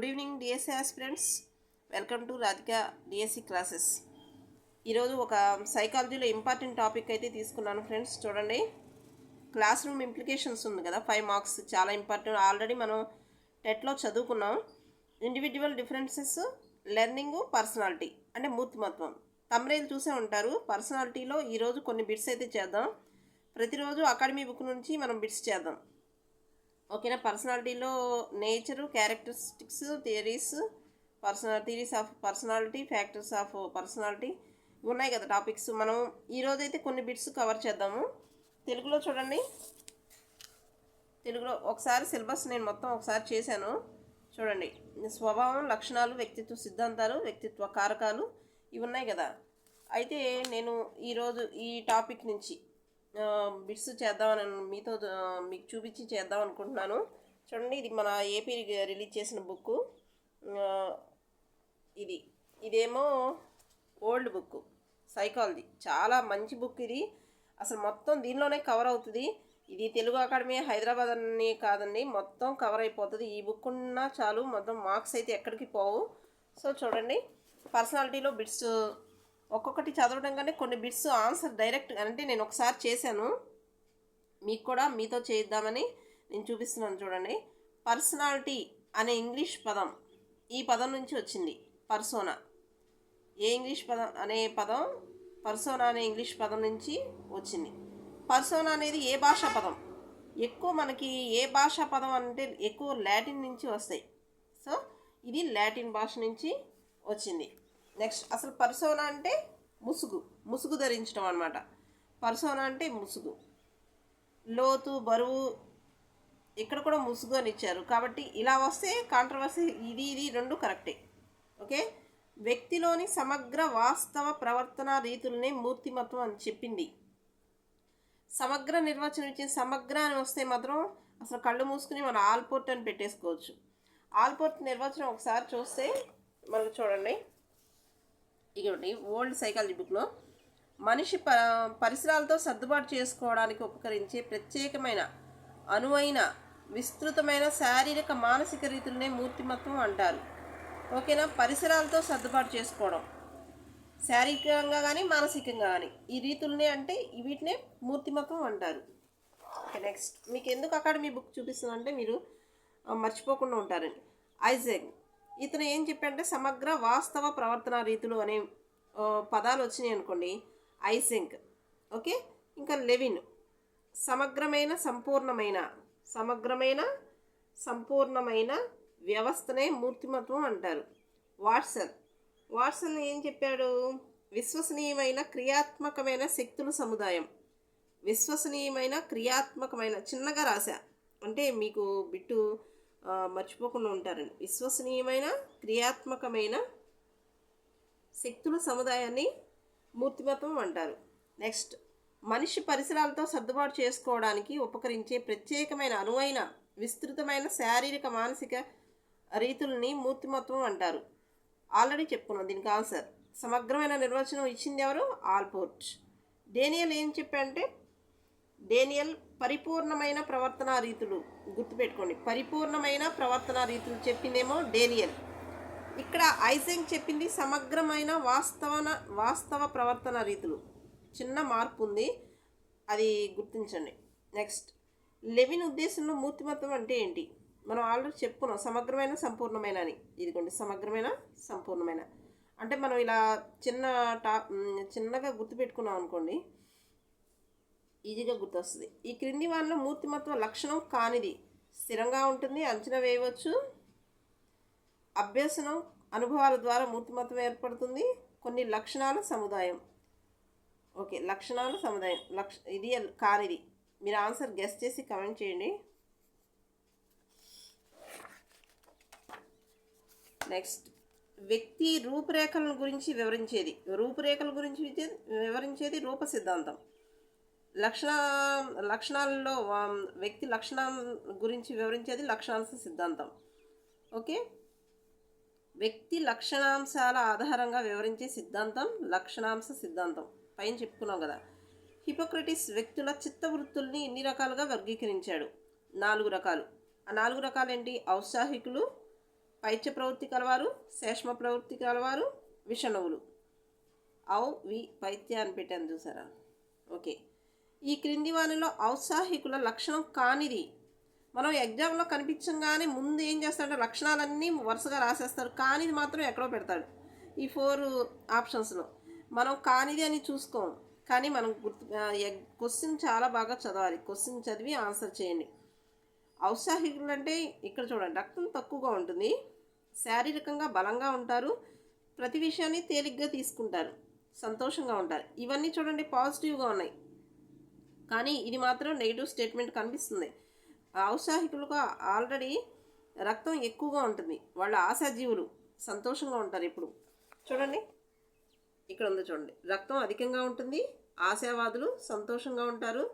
Good evening DSC aspirants welcome to Radhika DSC classes ఈరోజు ఒక సైకాలజీలో ఇంపార్టెంట్ టాపిక్ అయితే తీసుకున్నాను ఫ్రెండ్స్ చూడండి. క్లాస్ రూమ్ ఇంప్లికేషన్స్ ఉంది కదా ఫైవ్ మార్క్స్ చాలా ఇంపార్టెంట్ ఆల్రెడీ మనం టెట్లో చదువుకున్నాం. ఇండివిజువల్ డిఫరెన్సెస్ లెర్నింగ్ పర్సనాలిటీ అంటే మూర్తిమత్వం తమ్రేలు చూసే ఉంటారు. పర్సనాలిటీలో ఈరోజు కొన్ని బిట్స్ అయితే చేద్దాం. ప్రతిరోజు అకాడమీ బుక్ నుంచి మనం బిట్స్ చేద్దాం. ఓకేనా? పర్సనాలిటీలో nature characteristics theories personal theories of personality factors of personality ఉన్నాయి కదా టాపిక్స్ మనం ఈరోజు అయితే కొన్ని బిట్స్ కవర్ చేద్దాము. తెలుగులో చూడండి. తెలుగులో ఒకసారి సిలబస్ నేను మొత్తం ఒకసారి చేశాను. చూడండి. స్వభావం లక్షణాలు వ్యక్తిత్వ సిద్ధాంతాలు వ్యక్తిత్వ కారకాలు ఇవి ఉన్నాయి కదా. అయితే నేను ఈరోజు ఈ టాపిక్ నుంచి బిట్స్ చేద్దామని మీతో మీకు చూపించి చేద్దాం అనుకుంటున్నాను. చూడండి ఇది మన ఏపీ రిలీజ్ చేసిన బుక్ ఇది. ఇదేమో ఓల్డ్ బుక్ సైకాలజీ చాలా మంచి బుక్ ఇది. అసలు మొత్తం దీనిలోనే కవర్ అవుతుంది. ఇది తెలుగు అకాడమీ హైదరాబాద్ అని కాదండి. మొత్తం కవర్ అయిపోతుంది. ఈ బుక్ ఉన్నా చాలు. మొత్తం మార్క్స్ అయితే ఎక్కడికి పోవు. సో చూడండి. పర్సనాలిటీలో బిట్స్ ఒక్కొక్కటి చదవడం కానీ కొన్ని బిట్స్ ఆన్సర్ డైరెక్ట్ అంటే నేను ఒకసారి చేశాను. మీకు కూడా మీతో చేద్దామని నేను చూపిస్తున్నాను చూడండి. పర్సనాలిటీ అనే ఇంగ్లీష్ పదం ఈ పదం నుంచి వచ్చింది. పర్సోనా ఏ ఇంగ్లీష్ పదం అనే పదం పర్సోనా అనే ఇంగ్లీష్ పదం నుంచి వచ్చింది. పర్సోనా అనేది ఏ భాషా పదం? ఎక్కువ మనకి ఏ భాషా పదం అంటే ఎక్కువ లాటిన్ నుంచి వస్తాయి. సో ఇది లాటిన్ భాష నుంచి వచ్చింది. నెక్స్ట్ అసలు పర్సోనా అంటే ముసుగు ముసుగు ధరించడం అనమాట పర్సోనా అంటే ముసుగు. లోతు బరువు ఇక్కడ కూడా ముసుగు అని ఇచ్చారు. కాబట్టి ఇలా వస్తే కాంట్రవర్సీ ఇది ఇది రెండు కరెక్టే. ఓకే? వ్యక్తిలోని సమగ్ర వాస్తవ ప్రవర్తన రీతులనే మూర్తిమత్వం అని చెప్పింది. సమగ్ర నిర్వచనం ఇచ్చిన సమగ్ర అని వస్తే మాత్రం అసలు కళ్ళు మూసుకుని మనం ఆల్పోర్ట్ అని పెట్టేసుకోవచ్చు. ఆల్పోర్ట్ నిర్వచనం ఒకసారి చూస్తే మనకు చూడండి. ఇవ్వండి ఓల్డ్ సైకాలజీ బుక్లో మనిషి ప పరిసరాలతో సర్దుబాటు చేసుకోవడానికి ఉపకరించే ప్రత్యేకమైన అనువైన విస్తృతమైన శారీరక మానసిక రీతులనే మూర్తిమత్వం అంటారు. ఓకేనా? పరిసరాలతో సర్దుబాటు చేసుకోవడం. శారీరకంగా కానీ మానసికంగా కానీ ఈ రీతులనే అంటే వీటినే మూర్తిమత్వం అంటారు. Okay next. మీకు ఎందుకు అకాడమీ బుక్ చూపిస్తుందంటే మీరు మర్చిపోకుండా ఉంటారండి. ఐజెగ్ ఇతను ఏం చెప్పాడంటే సమగ్ర వాస్తవ ప్రవర్తన రీతులు అనే పదాలు వచ్చినాయి అనుకోండి. Eysenck okay? ఇంకా లెవిన్ సమగ్రమైన సంపూర్ణమైన సమగ్రమైన సంపూర్ణమైన వ్యవస్థనే మూర్తిమత్వం అంటారు. వాట్సన్ వాట్సన్ ఏం చెప్పాడు? విశ్వసనీయమైన క్రియాత్మకమైన శక్తుల సముదాయం. విశ్వసనీయమైన క్రియాత్మకమైన చిన్నగా రాశా. అంటే మీకు బిట్టు మర్చిపోకుండా ఉంటారండి. విశ్వసనీయమైన క్రియాత్మకమైన శక్తుల సముదాయాన్ని మూర్తిమత్వం అంటారు. నెక్స్ట్ మనిషి పరిసరాలతో సర్దుబాటు చేసుకోవడానికి ఉపకరించే ప్రత్యేకమైన అనువైన విస్తృతమైన శారీరక మానసిక రీతుల్ని మూర్తిమత్వం అంటారు. ఆల్రెడీ చెప్పుకున్నాం దీనికి ఆన్సర్. సమగ్రమైన నిర్వచనం ఇచ్చింది ఎవరు? ఆల్పోర్ట్. డేనియల్ ఏం చెప్పాడంటే డేనియల్ పరిపూర్ణమైన ప్రవర్తనా రీతులు గుర్తుపెట్టుకోండి. పరిపూర్ణమైన ప్రవర్తనా రీతులు చెప్పిందేమో డేనియల్. ఇక్కడ ఐజెంగ్ చెప్పింది సమగ్రమైన వాస్తవన వాస్తవ ప్రవర్తన రీతులు. చిన్న మార్పు ఉంది. అది గుర్తించండి. నెక్స్ట్ లెవిన్ ఉద్దేశంలో మూర్తిమత్వం అంటే ఏంటి? మనం ఆల్రెడీ చెప్పుకున్నాం సమగ్రమైన సంపూర్ణమైన అని. ఇదిగోండి సమగ్రమైన సంపూర్ణమైన. అంటే మనం ఇలా చిన్న టా చిన్నగా గుర్తుపెట్టుకున్నాం అనుకోండి ఈజీగా గుర్తొస్తుంది. ఈ క్రింది వాళ్ళలో మూర్తిమత్వ లక్షణం కానిది. స్థిరంగా ఉంటుంది అంచనా వేయవచ్చు. అభ్యసనం అనుభవాల ద్వారా మూర్తిమత్వం ఏర్పడుతుంది. కొన్ని లక్షణాల సముదాయం. ఓకే లక్షణాల సముదాయం. లక్ష ఇది కానిది. మీరు ఆన్సర్ గెస్ట్ చేసి కమెంట్ చేయండి. నెక్స్ట్. వ్యక్తి రూపురేఖల గురించి వివరించేది. రూపురేఖల గురించి వివరించేది రూప సిద్ధాంతం. లక్షణ లక్షణాలలో వ్యక్తి లక్షణం గురించి వివరించేది లక్షణాంశ సిద్ధాంతం. ఓకే? వ్యక్తి లక్షణాంశాల ఆధారంగా వివరించే సిద్ధాంతం లక్షణాంశ సిద్ధాంతం. పైన చెప్పుకున్నాం కదా. హిపోక్రటిస్ వ్యక్తుల చిత్తవృత్తుల్ని ఎన్ని రకాలుగా వర్గీకరించాడు. నాలుగు రకాలు. ఆ నాలుగు రకాలు ఏంటి ఔత్సాహికులు పైత్య ప్రవృత్తి కలవారు శేష్మ ప్రవృత్తి కలవారు విషణువులు ఔ వి పైత్య అని పెట్టాను చూసారా? ఓకే. ఈ క్రింది వానిలో ఔత్సాహికుల లక్షణం కానిది. మనం ఎగ్జామ్లో కనిపించగానే ముందు ఏం చేస్తాడంటే లక్షణాలన్నీ వరుసగా రాసేస్తారు కానిది మాత్రం ఎక్కడో పెడతాడు. ఈ ఫోర్ ఆప్షన్స్లో. మనం కానిది అని చూసుకోం. కానీ మనం గుర్తు క్వశ్చన్ చాలా బాగా చదవాలి. క్వశ్చన్ చదివి ఆన్సర్ చేయండి. ఔత్సాహికులు అంటే ఇక్కడ చూడండి రక్తం తక్కువగా ఉంటుంది. శారీరకంగా బలంగా ఉంటారు. ప్రతి విషయాన్ని తేలిగ్గా తీసుకుంటారు. సంతోషంగా ఉంటారు. ఇవన్నీ చూడండి పాజిటివ్గా ఉన్నాయి. కానీ ఇది మాత్రం నెగిటివ్ స్టేట్మెంట్ కనిపిస్తుంది. ఔత్సాహికులకు ఆల్రెడీ రక్తం ఎక్కువగా ఉంటుంది. వాళ్ళ ఆశాజీవులు సంతోషంగా ఉంటారు ఇప్పుడు చూడండి. ఇక్కడ ఉంది చూడండి. రక్తం అధికంగా ఉంటుంది. ఆశావాదులు సంతోషంగా ఉంటారు.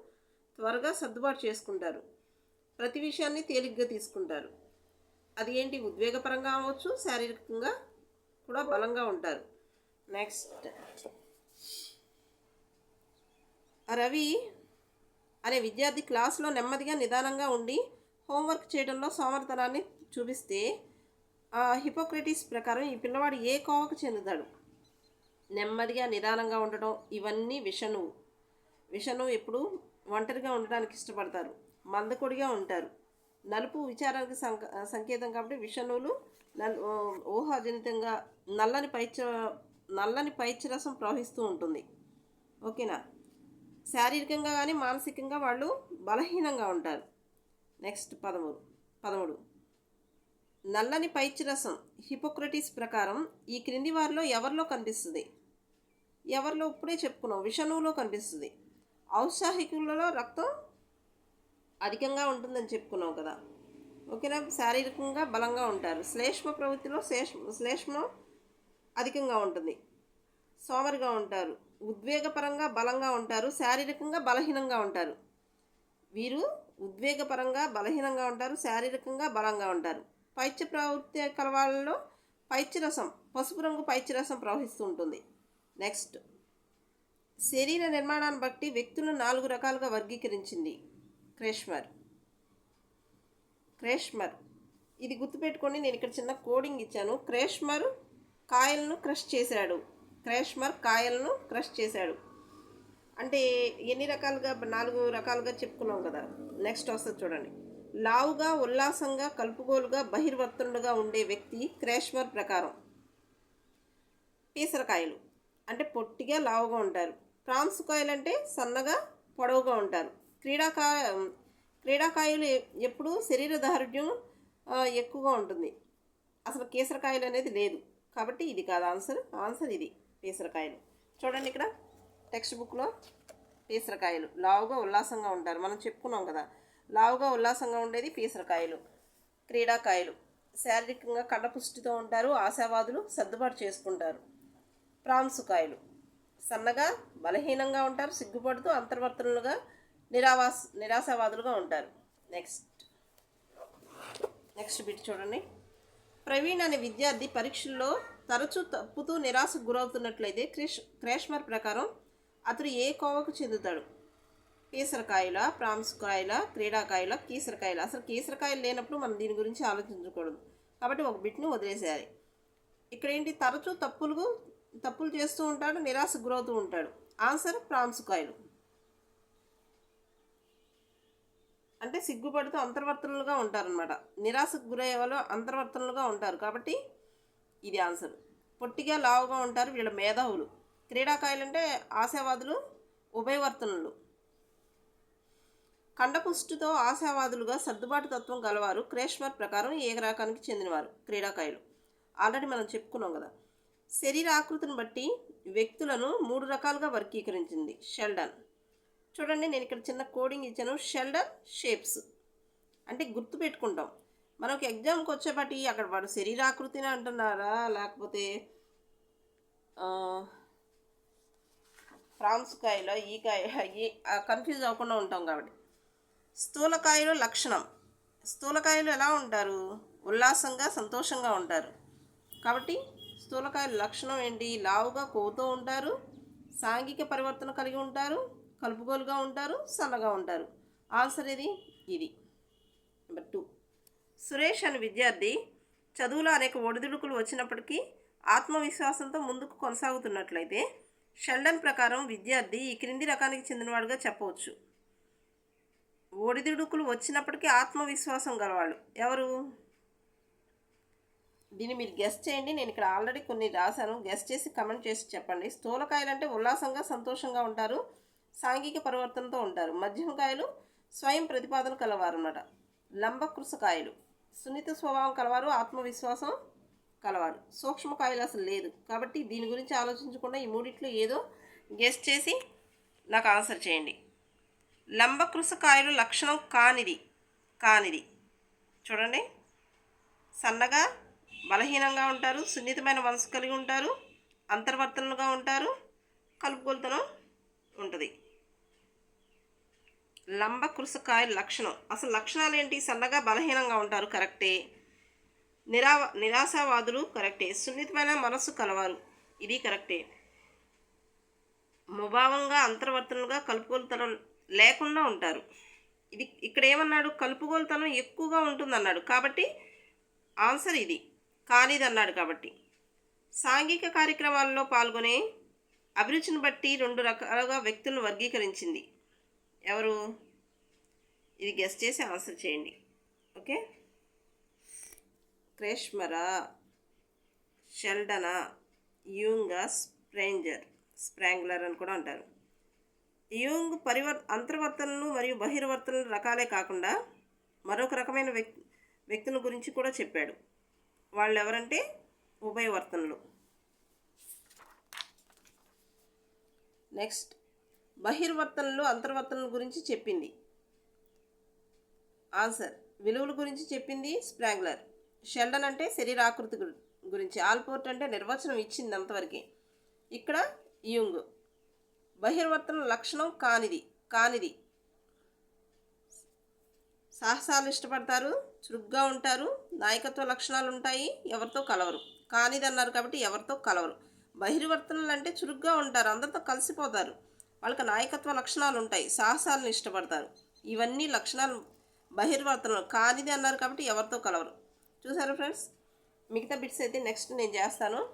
త్వరగా సర్దుబాటు చేసుకుంటారు. ప్రతి విషయాన్ని తేలిగ్గా తీసుకుంటారు. అది ఏంటి? ఉద్వేగపరంగా అవ్వచ్చు శారీరకంగా కూడా బలంగా ఉంటారు. నెక్స్ట్ రవి అనే విద్యార్థి క్లాసులో నెమ్మదిగా నిదానంగా ఉండి హోంవర్క్ చేయడంలో సోమర్థనాన్ని చూపిస్తే ఆ హిపోక్రటిస్ ప్రకారం ఈ పిల్లవాడు ఏ కోవకు చెందుతాడు? నెమ్మదిగా నిదానంగా ఉండడం ఇవన్నీ విషణువు. విషణువు ఎప్పుడు ఒంటరిగా ఉండడానికి ఇష్టపడతారు. మందకొడిగా ఉంటారు. నలుపు విచారానికి సంక సంకేతం కాబట్టి విషణువులు నల్ ఊహాజనితంగా నల్లని పైచ నల్లని పైచరసం ప్రవహిస్తూ ఉంటుంది. ఓకేనా? శారీరకంగా కానీ మానసికంగా వాళ్ళు బలహీనంగా ఉంటారు. నెక్స్ట్ పదమూడు పదమూడు. నల్లని పైచరసం హిపోక్రటిస్ ప్రకారం ఈ క్రింది వారిలో ఎవరిలో కనిపిస్తుంది? ఎవరిలో ఇప్పుడే చెప్పుకున్నాం విషణువులో కనిపిస్తుంది. ఔత్సాహికులలో రక్తం అధికంగా ఉంటుందని చెప్పుకున్నాం కదా. ఓకేనా? శారీరకంగా బలంగా ఉంటారు. శ్లేష్మ ప్రవృత్తిలో శ్లేష్మ శ్లేష్మం అధికంగా ఉంటుంది. సోమరిగా ఉంటారు. ఉద్వేగపరంగా బలంగా ఉంటారు శారీరకంగా బలహీనంగా ఉంటారు. వీరు ఉద్వేగపరంగా బలహీనంగా ఉంటారు శారీరకంగా బలంగా ఉంటారు. పైత్య ప్రవృత్తి కలవాళ్ళలో పైత్యరసం పసుపు రంగు పైత్యరసం ప్రవహిస్తూ ఉంటుంది. నెక్స్ట్ శరీర నిర్మాణాన్ని బట్టి వ్యక్తులను నాలుగు రకాలుగా వర్గీకరించింది క్రేష్మర్. క్రేష్మర్. ఇది గుర్తుపెట్టుకొని నేను ఇక్కడ చిన్న కోడింగ్ ఇచ్చాను. క్రేష్మర్ కాయలను క్రష్ చేశాడు. క్రాష్మర్ కాయలను క్రష్ చేశాడు. అంటే ఎన్ని రకాలుగా నాలుగు రకాలుగా చెప్పుకున్నాం కదా. నెక్స్ట్ వస్తుంది చూడండి. లావుగా ఉల్లాసంగా కలుపుగోలుగా బహిర్వర్తనుడుగా ఉండే వ్యక్తి క్రాష్మర్ ప్రకారం. పీసరకాయలు అంటే పొట్టిగా లావుగా ఉంటారు. ప్రాన్స్ కాయలు అంటే సన్నగా పొడవుగా ఉంటారు. క్రీడాకా క్రీడాకాయలు ఎప్పుడు శరీర దారుఢ్యం ఎక్కువగా ఉంటుంది. అసలు కేసరకాయలు అనేది లేదు. కాబట్టి ఇది కాదు ఆన్సర్. ఆన్సర్ ఇది. పీసరకాయలు. చూడండి ఇక్కడ టెక్స్ట్ బుక్లో పీసరకాయలు. లావుగా ఉల్లాసంగా ఉంటారు. మనం చెప్పుకున్నాం కదా లావుగా ఉల్లాసంగా ఉండేది పీసరకాయలు క్రీడాకాయలు. శారీరకంగా కళ్ళపుష్టితో ఉంటారు ఆశావాదులు సర్దుబాటు చేసుకుంటారు. ప్రాంసుకాయలు కాయలు సన్నగా బలహీనంగా ఉంటారు సిగ్గుపడుతూ అంతర్వర్తనులుగా నిరావాస్ నిరాశావాదులుగా ఉంటారు. నెక్స్ట్ నెక్స్ట్ బిట్ చూడండి. ప్రవీణ్ అనే విద్యార్థి పరీక్షల్లో తరచూ తప్పుతూ నిరాశకు గురవుతున్నట్లయితే క్రిష్ క్రేష్మర్ ప్రకారం అతడు ఏ కోవకు చెందుతాడు? కీసరకాయల ప్రాన్స్ కాయల క్రీడాకాయల కీసరకాయల? అసలు కీసరకాయలు లేనప్పుడు మనం దీని గురించి ఆలోచించకూడదు. కాబట్టి ఒక బిట్ని వదిలేసేయాలి. ఇక్కడ ఏంటి తరచూ తప్పులు తప్పులు చేస్తూ ఉంటాడు నిరాశకు గురవుతూ ఉంటాడు. ఆన్సర్ ప్రాన్స్ కాయలు అంటే సిగ్గుపడుతూ అంతర్వర్తనలుగా ఉంటారనమాట నిరాశకు గురయ్యే వాళ్ళు అంతర్వర్తనలుగా ఉంటారు. కాబట్టి ఇది ఆన్సర్. పొట్టిగా లావుగా ఉంటారు వీళ్ళ మేధావులు. క్రీడాకాయలు అంటే ఆశావాదులు ఉభయవర్తనులు కండపుష్టితో ఆశావాదులుగా సర్దుబాటు తత్వం గలవారు క్రేష్మర్ ప్రకారం ఏ రకానికి చెందినవారు క్రీడాకాయలు. ఆల్రెడీ మనం చెప్పుకున్నాం కదా. శరీర ఆకృతిని బట్టి వ్యక్తులను మూడు రకాలుగా వర్గీకరించింది షెల్డన్. చూడండి నేను ఇక్కడ చిన్న కోడింగ్ ఇచ్చాను. షెల్డన్ షేప్స్. అంటే గుర్తు పెట్టుకుంటాం మనకు ఎగ్జామ్కి వచ్చేపటి అక్కడ వాడు శరీరాకృతిని అంటున్నారా? లేకపోతే ఆ, కాయలో ఈ కాయ ఈ కన్ఫ్యూజ్ అవ్వకుండా ఉంటాం కాబట్టి. స్థూలకాయలు లక్షణం. స్థూలకాయలు ఎలా ఉంటారు? ఉల్లాసంగా సంతోషంగా ఉంటారు. కాబట్టి స్థూలకాయల లక్షణం ఏంటి? లావుగా కొవ్వుతూ ఉంటారు సాంఘిక పరివర్తన కలిగి ఉంటారు కలుపుగోలుగా ఉంటారు సన్నగా ఉంటారు. ఆన్సర్ ఇది ఇది. నెంబర్ టూ సురేష్ అనే విద్యార్థి చదువులో అనేక ఒడిదుడుకులు వచ్చినప్పటికీ ఆత్మవిశ్వాసంతో ముందుకు కొనసాగుతున్నట్లయితే షెల్డన్ ప్రకారం విద్యార్థి ఈ క్రింది రకానికి చెందినవాడుగా చెప్పవచ్చు. ఒడిదుడుకులు వచ్చినప్పటికీ ఆత్మవిశ్వాసం గలవాడు ఎవరు? దీన్ని మీరు గెస్ట్ చేయండి. నేను ఇక్కడ ఆల్రెడీ కొన్ని రాశాను. గెస్ట్ చేసి కమెంట్ చేసి చెప్పండి. స్థూలకాయలు అంటే ఉల్లాసంగా సంతోషంగా ఉంటారు. సాంఘిక పరివర్తనతో ఉంటారు. మధ్యమకాయలు స్వయం ప్రతిపాదన కలవారు అన్నమాట లంబకృసకాయలు సున్నిత స్వభావం కలవారు ఆత్మవిశ్వాసం కలవారు. సూక్ష్మ అసలు లేదు. కాబట్టి దీని గురించి ఆలోచించకుండా ఈ మూడిట్లో ఏదో గెస్ట్ చేసి నాకు ఆన్సర్ చేయండి. లంబకృసకాయలు లక్షణం కానిది కానిది. చూడండి. సన్నగా బలహీనంగా ఉంటారు సున్నితమైన మనసు కలిగి ఉంటారు అంతర్వర్తనలుగా ఉంటారు కలుపుకొలతనం ఉంటుంది. లంబకృసకాయ లక్షణం. అసలు లక్షణాలు ఏంటి సన్నగా బలహీనంగా ఉంటారు కరెక్టే. నిరా నిరాశావాదులు కరెక్టే. సున్నితమైన మనస్సు కలవారు. ఇది కరెక్టే. ముభావంగా అంతర్వర్తనలుగా కలుపుకోలుతనం లేకుండా ఉంటారు. ఇది ఇక్కడ ఏమన్నాడు కలుపుగోలుతనం ఎక్కువగా ఉంటుందన్నాడు. కాబట్టి ఆన్సర్ ఇది. కానిది అన్నాడు కాబట్టి. సాంఘిక కార్యక్రమాల్లో పాల్గొనే అభిరుచిని బట్టి రెండు రకాలుగా వ్యక్తులను వర్గీకరించింది. ఎవరు? ఇది గెస్ట్ చేసి ఆన్సర్ చేయండి. ఓకే? క్రేష్మరా షెల్డనా యూంగా స్ప్రేంజర్ స్ప్రాంగ్లర్ అని కూడా అంటారు. యూంగ్ పరివర్ అంతర్వర్తనలు మరియు బహిర్వర్తనలు రకాలే కాకుండా మరొక రకమైన వ్యక్తి వ్యక్తుల గురించి కూడా చెప్పాడు. వాళ్ళు ఎవరంటే ఉభయవర్తనలు. నెక్స్ట్ బహిర్వర్తనలు అంతర్వర్తనల గురించి చెప్పింది. ఆన్సర్. విలువల గురించి చెప్పింది స్ప్రాంగ్లర్. షెల్డన్ అంటే శరీరాకృతి గురించి. ఆల్పోర్ట్ అంటే నిర్వచనం ఇచ్చింది అంతవరకే ఇక్కడ యుంగ్. బహిర్వర్తన లక్షణం కానిది కానిది. సాహసాలు ఇష్టపడతారు చురుగ్గా ఉంటారు నాయకత్వ లక్షణాలు ఉంటాయి ఎవరితో కలవరు. కానిది అన్నారు కాబట్టి ఎవరితో కలవరు. బహిర్వర్తనలు అంటే చురుగ్గా ఉంటారు అందరితో కలిసిపోతారు. వాళ్ళకి నాయకత్వ లక్షణాలు ఉంటాయి. సాహసాలను ఇష్టపడతారు. ఇవన్నీ లక్షణాలు బహిర్వర్తనలు. కానిది అన్నారు కాబట్టి ఎవరితో కలవరు. చూసారా ఫ్రెండ్స్? మిగతా బిట్స్ అయితే నెక్స్ట్ నేను చేస్తాను.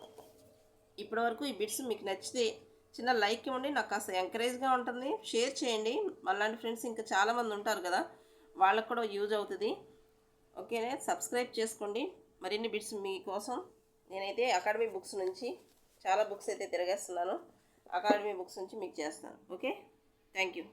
ఇప్పటివరకు ఈ బిట్స్ మీకు నచ్చితే చిన్న లైక్ ఇవ్వండి. నాకు కాస్త ఎంకరేజ్గా ఉంటుంది. షేర్ చేయండి. మళ్ళాంటి ఫ్రెండ్స్ ఇంకా చాలామంది ఉంటారు కదా వాళ్ళకు కూడా యూజ్ అవుతుంది. ఓకేనే? సబ్స్క్రైబ్ చేసుకోండి. మరిన్ని బిట్స్ మీకోసం నేనైతే అకాడమీ బుక్స్ నుంచి చాలా బుక్స్ అయితే తిరగేస్తున్నాను. అకాడమీ బుక్స్ నుంచి మీకు చేస్తాను. ఓకే? Thank you